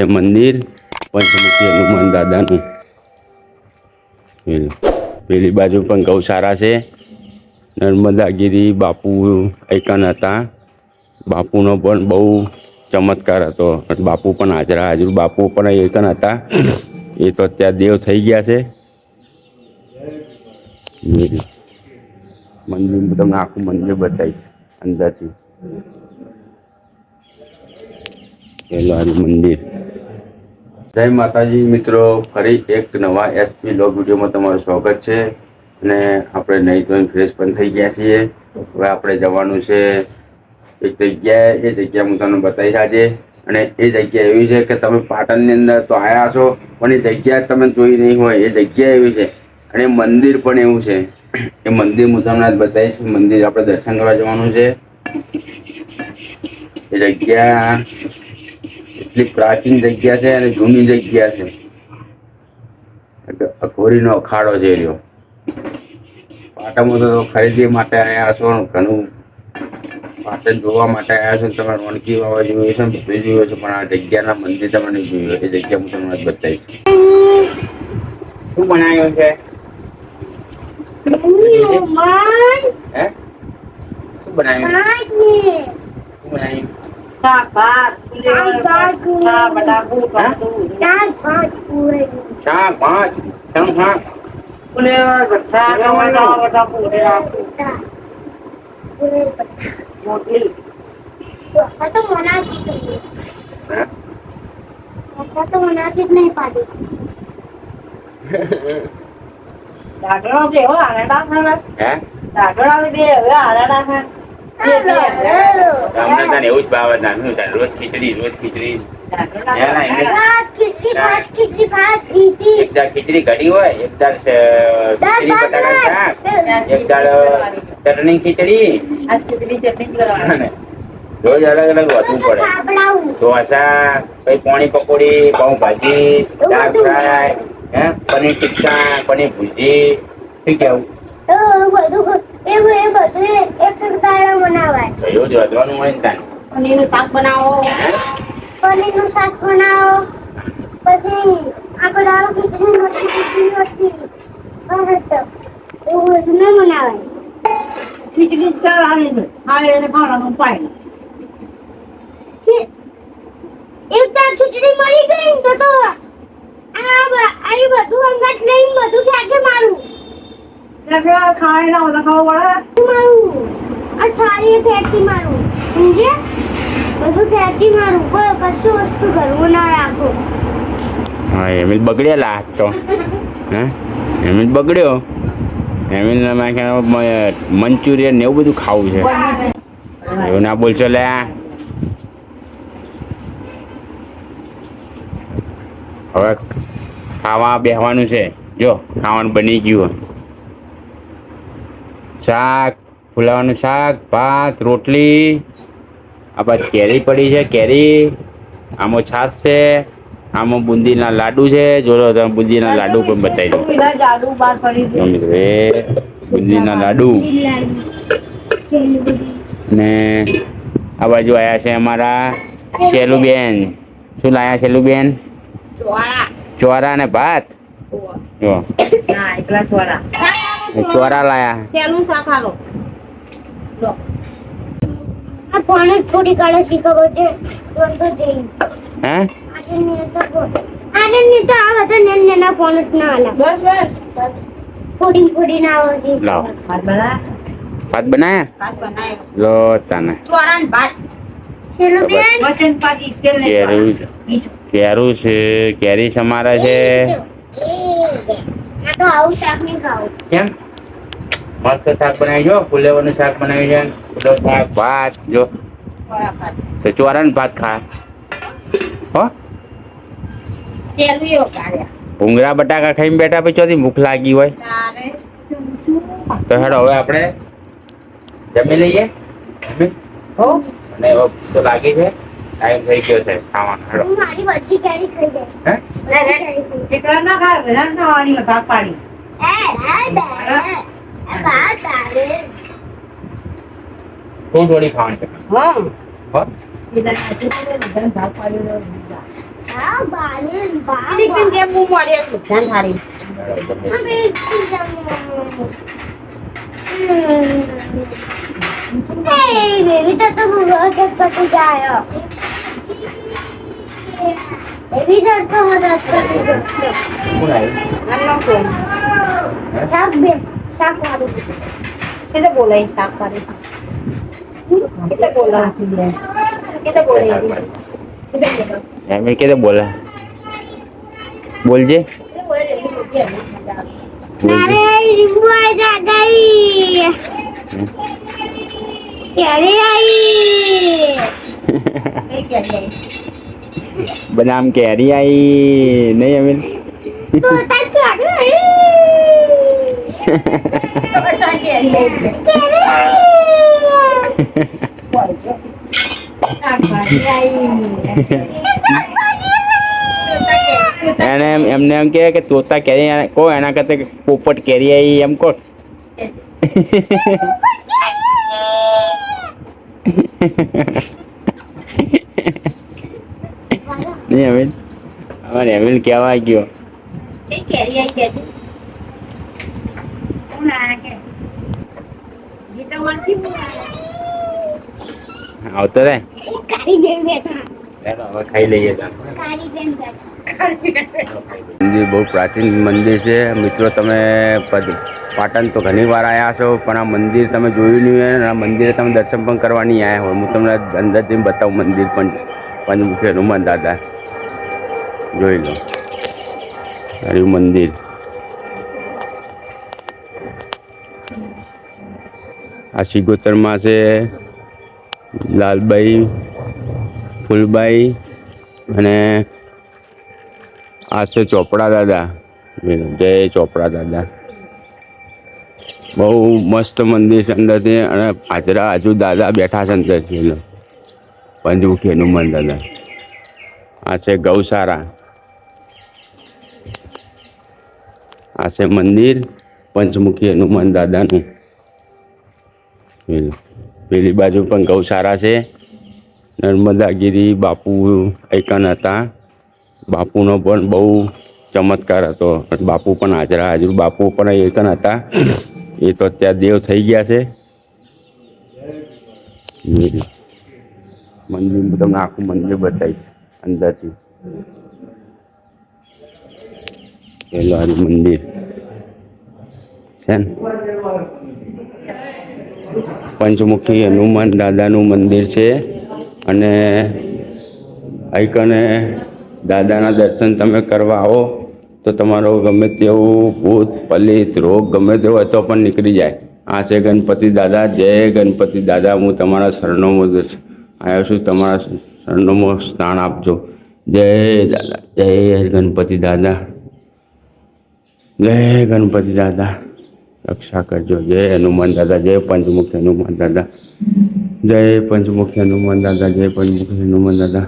છે મંદિર પંચમુખી હનુમાન દાદાનું. પેલું. બાજુ પણ ગૌશાળા છે. નર્મદાગીરી બાપુ એકન હતા. બાપુનો પણ બહુ ચમત્કાર હતો. બાપુ પણ હાજરા, હાજર બાપુ પણ એકન હતા. એ તો અત્યારે દેવ થઈ ગયા છે. મંદિર તમને આખું મંદિર બતાવીશ અંદરથી. પેલું મંદિર. જય માતાજી મિત્રો, ફરી એક નવા એસપી લોગ વિડીયોમાં તમારું સ્વાગત છે. અને આપણે નહીં તો ફ્રેશ પણ થઈ ગયા છીએ. હવે આપણે જવાનું છે એક જગ્યાએ, એ જગ્યા હું તમને બતાવીશ આજે. અને એ જગ્યા એવી છે કે તમે પાટણની અંદર તો આવ્યા છો પણ એ જગ્યા તમે જોઈ નહીં હોય, એ જગ્યા એવી છે. અને મંદિર પણ એવું છે. એ મંદિર હું તમને આજ બતાવીશ. મંદિર આપણે દર્શન કરવા જવાનું છે. એ જગ્યા એટલી પ્રાચીન જગ્યા છે અને જૂની જગ્યા છે. એટલે અઘોરીનો અખાડો છે રહ્યો પાટણમાં તો ખરીદી માટે આવ્યા છો ઘણું પાટણ જોવા માટે આવ્યા છો તમે રોનકી વાવા જોયું છે ને બધું જોયું છે પણ આ જગ્યાના મંદિર તમે નહીં જોયું એ જગ્યા હું તમને બતાવીશ. શું બનાવ્યું છે? શું બનાવ્યું? શું બનાવ્યું? શાક ભાત શાક ભાત, હા બટાકુ ટોટું શાક ભાત શાક શાક ફુલેવર ભઠ્ઠા ટમેટા બટાકુ ઉડેલા રોટલી હે? દાઢો દે હો આરાડા ખાના હે દે હવે આરાડા ખા અમને તને એવું જ ભાવે નાનું થાય રોજ ખીચડી રોજ ખીચડી. એક દાળ ખીચડી કઢી હોય એક દાળ ખીચડી બટાકાનું શાક. એક દાળ. ચટણી ખીચડી. રોજ અલગ અલગ વધવું પડે. ઢોસા પછી પોણી પકોડી પાઉં ભાજી દાળ ફ્રાય હે પનીર ટિક્કા પનીર ભુજી શું કેવું તો એવું જ વધવાનું હોય ને તાને. પનીરનું શાક બનાવો. પનીરનું શાક બનાવો. પછી આખો દાડો ખીચડી રોટલી ખીચડી રોટલી બસ એવું બધું ના બનાવાય. ખીચડી ચલાવી દે હા એને ખાવાનું પાય. એક દાળ ખીચડી મળી ગઈ તો તો આ બ- આ બધું અંગત લઈને બધું સાથે મારું. એટલે ખાય ના ખાવા મારું આ થાળી ફેંકી મારું સમજે બધું ફેંકી મારું કોઈ કશું વસ્તુ ઘરમાં ના રાખો હા એમિલ બગડેલા આજ તો. હે? એમિલ બગડ્યો? એમિલ મંચુરિયન ને એવું બધું ખાવું છે. એવું ના બોલશો લે હવે ખાવા બેહવાનું છે. જો ખાવાનું બની ગયું. શાક ફુલાવાનું શાક ભાત રોટલી. આ બાદ કેરી પડી છે કેરી. આમાં છાશ છે આમાં બુંદીના લાડુ છે. જોડો તમે બુંદીના લાડુ પણ બતાવી દો. મિત્રો એ બુંદીના લાડુ. ને આ બાજુ આવ્યા છે અમારા શેલુબેન. શું લાયા શેલુબેન? ચોરા ને ભાત? જો. ના એકલા એ ચોરા લાયા. તેનું શાક લો. આ કોને થોડી કાળે શીખવો છે. તો જઈ હે? આજે ને તો આજે તો આ બધા નાના નાના ફોન જ ના આલા બસ બસ. થોડી થોડી ના આવે છે. ભાત ભાત બનાયા? ભાત લો તને. ભાત. ને કેરું છે. કેરી સમારા છે? તો આવું શાક નહીં ખાવું. કેમ? મસ્ત શાક બનાવી જો ફુલેવાનું શાક બનાવી છે. ફુલેવ શાક ભાત જો. તો ચોરા ને ભાત ખા. હો? ભૂંગરા બટાકા ખાઈને બેઠા પછી ચોથી ભૂખ લાગી હોય. તો હેડો હવે આપણે જમી લઈએ. અને તો લાગી છે. ટાઈમ થઈ ગયો છે ખાવાનો. હેડો. મારી બધી કેરી ખાઈ જાય હે લે લે એકલા ના ખા બધા ના વાણી ભાગ પાડી. એ આ દે આ બાત આવે થોડી થોડી ખાવાની છે. હા? હો બધા ભાત પાડી હા બાલે બાલે કેમ હું ધ્યાન એટલું ધ્યાન થાળી હવે Hey, baby, તો તો મગજ પતી જાય એવી જડતો મદદ કરી દો કોણ આવ્યું આનો ફોન શાક બે શાક વાળું સીધે બોલાય શાક વાળી કેતે બોલા કેતે બોલે સીધે બોલા એમ કે બોલે બદામ કેરી આવી નહીં અમીન? તો એને એમ એમને એમ કહે કે તોતા કેરી કહો એના કરતા પોપટ કેરી આવી એમ કહો. નહીં અમીન? અમારે અમીન કહેવા ગયો. કેરી આવી કે કે? આવતો રે હવે ખાઈ લઈએ તો બેન બેઠા. મંદિર બહુ પ્રાચીન મંદિર છે. મિત્રો, તમે પાટણ તો ઘણી વાર આવ્યા છો પણ આ મંદિર તમે જોયું નહીં હોય આ મંદિરે તમે દર્શન પણ કરવા નહીં આવ્યા હોય. હું તમને અંદર જઈને બતાવું મંદિર પણ પંચમુખી હનુમાન દાદા. જોઈ લો. હરિયું મંદિર. આ સિગોતરમાં છે લાલબાઈ, ફૂલબાઈ અને આ છે ચોપડા દાદા. જય ચોપડા દાદા. બહુ મસ્ત મંદિર છે અંદરથી અને હાજરા હજુ દાદા બેઠા છે અંદરથી પંચમુખી હનુમાન દાદા આ છે ગૌશાળા. આ છે મંદિર પંચમુખી હનુમાન દાદાનું. પેલી બાજુ પણ ગૌશાળા છે. નર્મદાગીરી બાપુ એકન હતા. બાપુનો પણ બહુ ચમત્કાર હતો. બાપુ પણ હાજરા, હાજર બાપુ પણ એકન હતા. એ તો અત્યારે દેવ થઈ ગયા છે. મંદિર હું તમને આખું મંદિર બતાવીશ અંદરથી. પેલું મંદિર. છે ને? પંચમુખી હનુમાન દાદાનું મંદિર છે. અને આઈકને દાદાના દર્શન તમે કરવા આવો, તો તમારો ગમે તેવું ભૂત, પલિત, રોગ ગમે તેવો હોય પણ નીકળી જાય. આ છે ગણપતિ દાદા. જય ગણપતિ દાદા. હું તમારા શરણોમાં આવ્યો છું. તમારા શરણોમાં સ્થાન આપજો. જય દાદા. જય ગણપતિ દાદા. જય ગણપતિ દાદા. રક્ષા કરજો. જય હનુમાન દાદા. જય પંચમુખી હનુમાન દાદા. જય પંચમુખી હનુમાન દાદા. જય પંચમુખી હનુમાન દાદા.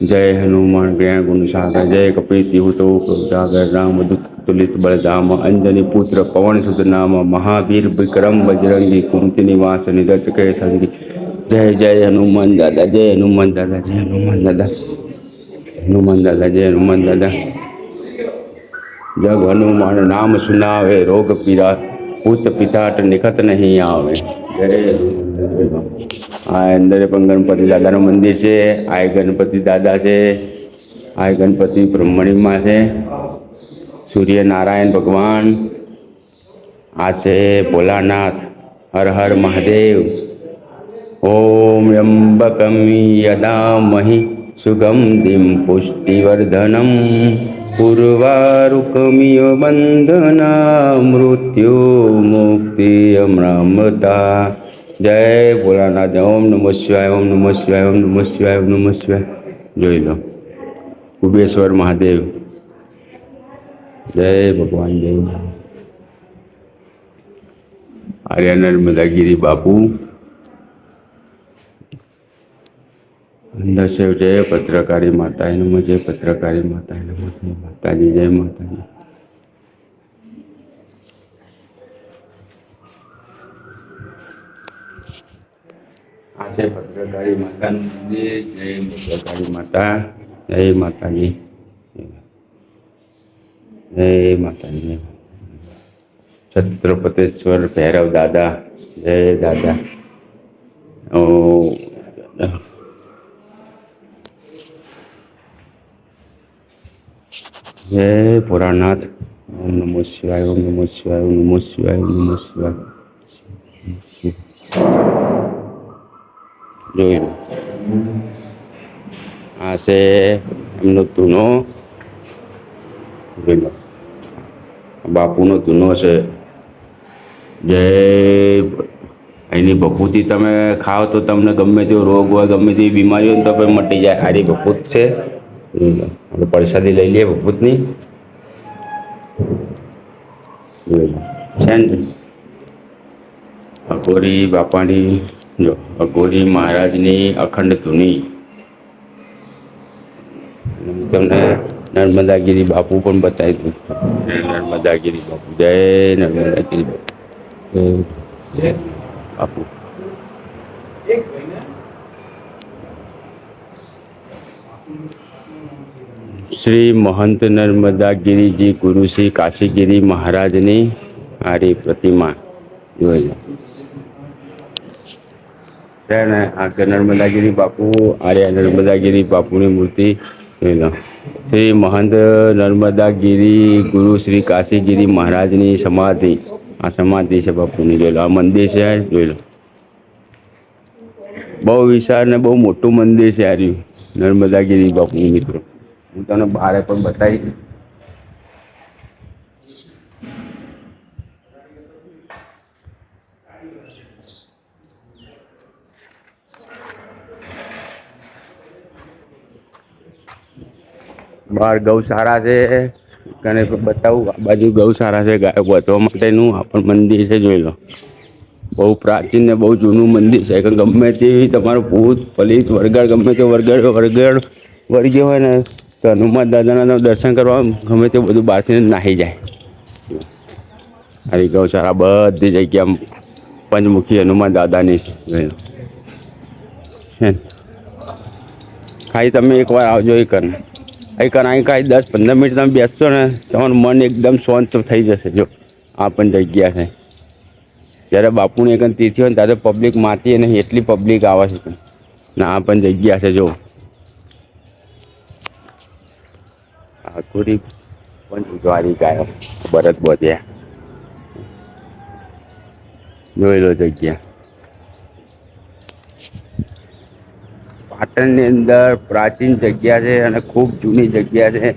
જય હનુમાન જ્ઞાન ગુણ સાગર જય કપીતિ હુતો જાગર રામ દુઃખ તુલિત બળધામ અંજની પુત્ર પવન સુત નામ મહાવીર વિક્રમ બજરંગી કુંતી નિવાસ નિરજ કે સંગી જય જય હનુમાન દાદા જય હનુમાન દાદા જય હનુમાન દાદા હનુમાન દાદા જય હનુમાન દાદા જગ હનુમાન નામ સુનાવે રોગ પીરા ભૂત પિતાટ નિખત નહીં આવે જય હનુમાન. આ અંદર પણ ગણપતિ દાદાનું મંદિર છે, આ ગણપતિ દાદા છે, આ ગણપતિ બ્રહ્મણીમાં છે, સૂર્યનારાયણ ભગવાન, આ છે ભોલાનાથ, હર હર મહાદેવ, ઓમ ત્ર્યંબકમ યદામહિ સુગંધિમ પુષ્ટિવર્ધનમ, પૂર્વારુકમિય બંધના મૃત્યુ મુક્તિ અમૃતા જય ભોળાનાથ ઓમ નમઃ શિવાય ઓમ નમઃ શિવાય ઓમ નમઃ શિવાય ઓમ નમઃ શિવાય જોઈ લો કુબેશ્વર મહાદેવ જય ભગવાન જય આર્ય નર્મદાગીરી બાપુ અંદર છે જય પત્રકારી માતા નમઃ જય પત્રકારી માતા નમઃ જય માતાજી જય માતાજી આ છે ભદ્રકાળી માતાનું જય ભદ્રકાળી માતા, જય માતાજી. જય માતાજી. છત્રપતેશ્વર, ભૈરવ દાદા, જય દાદા. જય ભોળાનાથ ઓમ નમો શિવાય, ઓમ નમો શિવાય, ઓમ નમો શિવાય, ઓમ નમો શિવાય. જોઈ આ છે એમનો ધૂનો. બાપુનો ધૂનો છે. જય એની ભભૂતિ તમે ખાઓ તો તમને ગમે તેવો રોગ હોય, ગમે તેવી બીમારી હોય તો પણ મટી જાય. આરી ભભૂત છે. આપણે પ્રસાદી લઈ લઈએ ભભૂતની છે ને અઘોરી બાપાની. જો અઘોરી મહારાજની અખંડ ધૂની. તમને નર્મદાગીરી બાપુ પણ બતાવી દઉં નર્મદાગીરી બાપુ, જય નર્મદાગીરી બાપુ. જય બાપુ. શ્રી મહંત નર્મદાગીરીજી ગુરુ શ્રી કાશીગીરી મહારાજની આરી પ્રતિમા જોઈ નર્મદાગીરી બાપુ, આર્યા નર્મદાગીરી બાપુની મૂર્તિ શ્રી મહંત નર્મદાગીરી ગુરુ શ્રી કાશીગીરી મહારાજની સમાધિ. આ સમાધિ છે બાપુની જોઈ લો આ મંદિર છે જોઈ લો. બહુ વિશાળ ને બહુ મોટું મંદિર છે આર્યું નર્મદાગીરી બાપુનું મિત્રો. હું તમને બહારે પણ બતાવીશ. બહાર ગૌશાળા છે. અને બતાવું? આ બાજુ ગૌશાળા છે ગાયો વધવા માટેનું. આ પણ મંદિર છે, જોઈ લો. બહુ પ્રાચીન ને બહુ જૂનું મંદિર છે. કે ગમે તેવી તમારું ભૂત, પલિત વરગાડ ગમે તે વરગાડ વરગાડ વળગ્યો હોય ને, તો હનુમાન દાદાના દર્શન કરવા ગમે તે બધું બહારથી નાહી જાય. આવી ગૌશાળા બધી જગ્યા પંચમુખી હનુમાન દાદાની છે? ખાલી તમે એકવાર આવજો એ કર. એ કારણ અહીં કાંઈ દસ પંદર મિનિટ તમે બેસશો ને, તમારું મન એકદમ શાંત થઈ જશે. જો, આ પણ જગ્યા છે. જ્યારે બાપુની એક તિથિ હોય ને, ત્યારે પબ્લિક માતી નહીં, એટલી પબ્લિક આવે છે ને આ પણ જગ્યા છે, જો. આખુરી પણ ઉજવારી ગાયો ભરત બોધ્યા. જોઈ લો જગ્યા. પાટણની અંદર પ્રાચીન જગ્યા છે અને ખૂબ જૂની જગ્યા છે.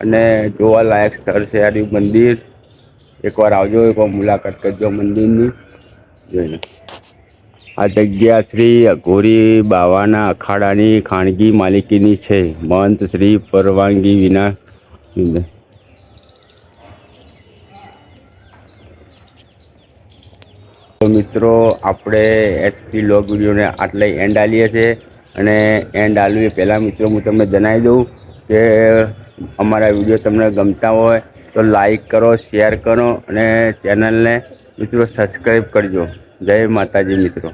અને જોવાલાયક સ્થળ છે આ રહ્યું મંદિર. એકવાર આવજો, એકવાર મુલાકાત કરજો મંદિરની. જોઈને. આ જગ્યા શ્રી અઘોરી બાવાના અખાડાની ખાનગી માલિકીની છે. મંત શ્રી પરવાનગી વિના. તો મિત્રો, આપણે એચપી લોગ વિડીયોને આટલે એન્ડ આલીએ છીએ. અને એન્ડ આલવી પહેલાં મિત્રો હું તમને જણાવી દઉં કે અમારા વીડિયો તમને ગમતા હોય તો લાઈક કરો, શેર કરો અને ચેનલને મિત્રો સબસ્ક્રાઈબ કરજો. જય માતાજી મિત્રો.